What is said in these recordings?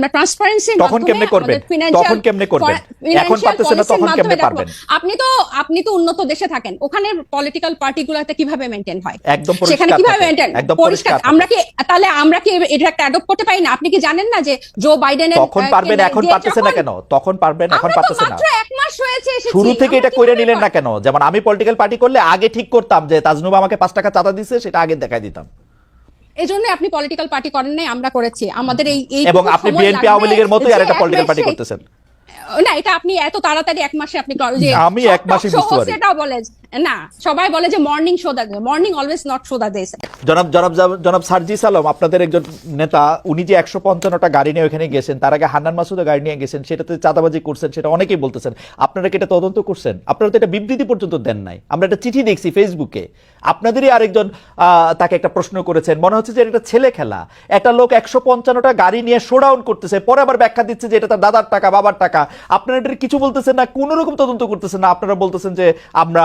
আমরা ট্রান্সপারেন্সি তখন কেমনে করবেন? তখন কেমনে করবেন? এখন পারতেছেন না, তখন কেমনে পারবেন? আপনি তো আপনি তো উন্নত দেশে থাকেন। ওখানে পলিটিক্যাল পার্টিগুলোতে কীভাবে মেনটেন হয়? একদম সেখানে কীভাবে থাকে। একদম পরিষ্কার পরিষ্কার। আমরা কি তাহলে আমরা কি এটা একটা অ্যাডপ্ট করতে পারি না? আপনি কি জানেন না যে জো বাইডেনের তখন পারবেন এখন যে পারতেছেন না কেন? তখন পারবেন এখন পারতেছেন না। এক মাস হয়েছে শুরু থেকে এটা করে নিলেন না কেন? যেমন আমি পলিটিক্যাল পার্টি করলে আগে ঠিক করতাম যে তাজনুবা আমাকে পাঁচ টাকা চাঁদা দিচ্ছে সেটা আগে দেখাই দিতাম। এই জন্য আপনি পলিটিক্যাল পার্টি করেন নাই আমরা করেছি। আমাদের এই এই এবং আপনি বিএনপি আওয়ামী লীগের মতোই আর একটা পলিটিক্যাল পার্টি করতেছেন। না এটা আপনি এত তাড়াতাড়ি এক মাসে আপনি আমি এক মাসে বুঝতে পারি। বুঝতে পারি। না সবাই বলে যে morning show the morning always not show the দেশ জনাব জনাব জনাব সার্জিস আলম আপনাদের একজন নেতা উনি যে একশো পঞ্চান্নটা গাড়ি নিয়ে ওখানে গেছেন তার আগে হান্নান মাসুদও গাড়ি নিয়ে গেছেন সেটাতে চাঁদাবাজি করছেন সেটা অনেকেই বলতেছেন। আপনারা কি এটা তদন্ত করছেন? আপনারা তো এটা বিবৃতি পর্যন্ত দেন নাই। আমরা একটা চিঠি দেখছি ফেসবুকে আপনাদেরই আরেকজন তাকে একটা প্রশ্ন করেছেন। মনে হচ্ছে যে এটা একটা ছেলে খেলা। একটা লোক একশো পঞ্চান্নটা গাড়ি নিয়ে শোডাউন করতেছে পরে আবার ব্যাখ্যা দিচ্ছে যে এটা তার দাদার টাকা বাবার টাকা। আপনারা এটা কিছু বলতেছেন না? কোনো রকম তদন্ত করতেছেন না? আপনারা বলতেছেন যে আমরা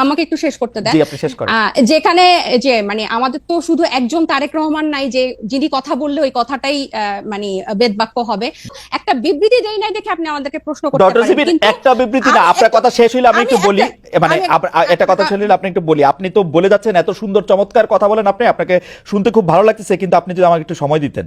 আমাকে একটু শেষ করতে দেন। যেখানে যে মানে আমাদের তো শুধু একজন তারেক রহমান নাই যে যিনি কথা বললে ওই কথাটাই মানে বেদ বাক্য হবে। একটা বিবৃতি দেই নাই দেখে আপনি আমাদেরকে প্রশ্ন করতে পারেন। একটা বিবৃতি না আপনার কথা শেষ হইলে আমি একটু বলি। মানে একটা কথা শেষ হইলে আপনি একটু বলি। আপনি তো বলে যাচ্ছেন এত সুন্দর চমৎকার কথা বলেন আপনি আপনাকে শুনতে খুব ভালো লাগতেছে কিন্তু আপনি যদি আমাকে একটু সময় দিতেন।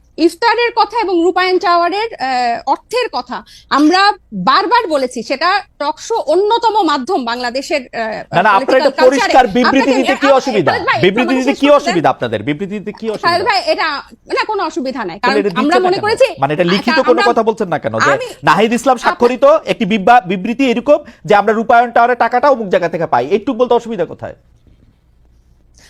ইফতারের কথা এবং রূপায়ণ টাওয়ারের অর্থের কথা আমরা বারবার বলেছি সেটা টকশো অন্যতম মাধ্যম বাংলাদেশের না না এটা পরিষ্কার বিবৃতি দিতে কি অসুবিধা? বিবৃতি দিতে কি অসুবিধা আপনাদের? বিবৃতি দিতে কি অসুবিধা? ভাই এটা না কোনো অসুবিধা নাই কারণ আমরা মনে করেছি মানে এটা লিখিত আচ্ছা, কোনো কথা বলছেন না কেন? যে নাহিদ ইসলাম স্বাক্ষরিত একটি বিবৃতি এরকম যে আমরা রূপায়ণ টাওয়ারের টাকাটা অমুক জায়গা থেকে পাই। একটু বলতে অসুবিধা কোথায়?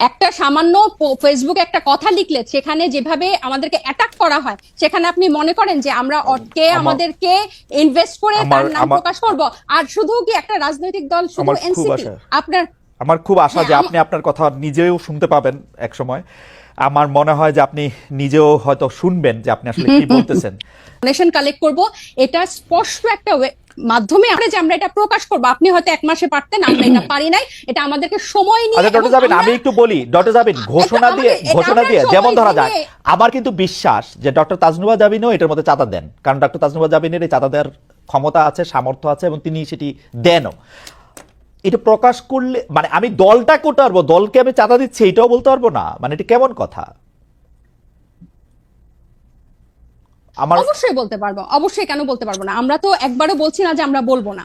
একটা সামান্য ফেসবুক একটা কথা লিখলে সেখানে যেভাবে আমাদেরকে অ্যাটাক করা হয় সেখানে আপনি মনে করেন যে আমরা কে আমাদেরকে ইনভেস্ট করে তার নাম প্রকাশ করব। আর শুধু কি একটা রাজনৈতিক দল শুধু এনসিপি আপনার আমার খুব আশা যে হ্যাঁ, আপনি আপনার কথা নিজেও শুনতে পাবেন এক সময় আমার মনে হয় যে আপনি নিজেও হয়তো শুনবেন যে আপনি আসলে কি বলতেছেন। ডোনেশন কালেক্ট করব। এটা স্পষ্ট একটা মাধ্যমে আমরা যে আমরা এটা প্রকাশ করব আপনি হয়তো এক মাসে পারতেন আমরা এটা পারি নাই। এটা আমাদেরকে সময় নিয়ে আচ্ছা ডক্টর এবং জাবিন আমি একটু বলি ডক্টর জাবিন ঘোষণা দিয়ে ঘোষণা দিয়ে যেমন ধরা যায় আমার কিন্তু বিশ্বাস যে ডক্টর তাজনুবা জাবিনও এটার মধ্যে চাঁদা দেন। কারণ ডক্টর তাজনুবা জাবিনের এই চাঁদা দেওয়ার ক্ষমতা আছে সামর্থ্য আছে এবং তিনি সেটি দেনও। এটা প্রকাশ করলে মানে আমি দলটা করতে পারব, দলকে আমি চাঁদা দিচ্ছি, এটাও বলতে পারব না। মানে এটা কেমন কথা? আমার অবশ্যই বলতে পারব, অবশ্যই কেন বলতে পারব না? আমরা তো একবারও বলছি না যে আমরা বলব না।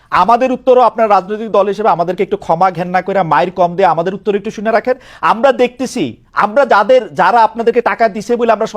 আমাদের উত্তরও আপনার রাজনৈতিক দল হিসেবে আমাদেরকে একটু ক্ষমা ঘেন্না করে, মায়ের কম দিয়ে আমাদের উত্তর একটু শুনে রাখেন। আমরা দেখতেছি, আমরা যাদের, যারা আপনাদেরকে টাকা দিছে বলে আমরা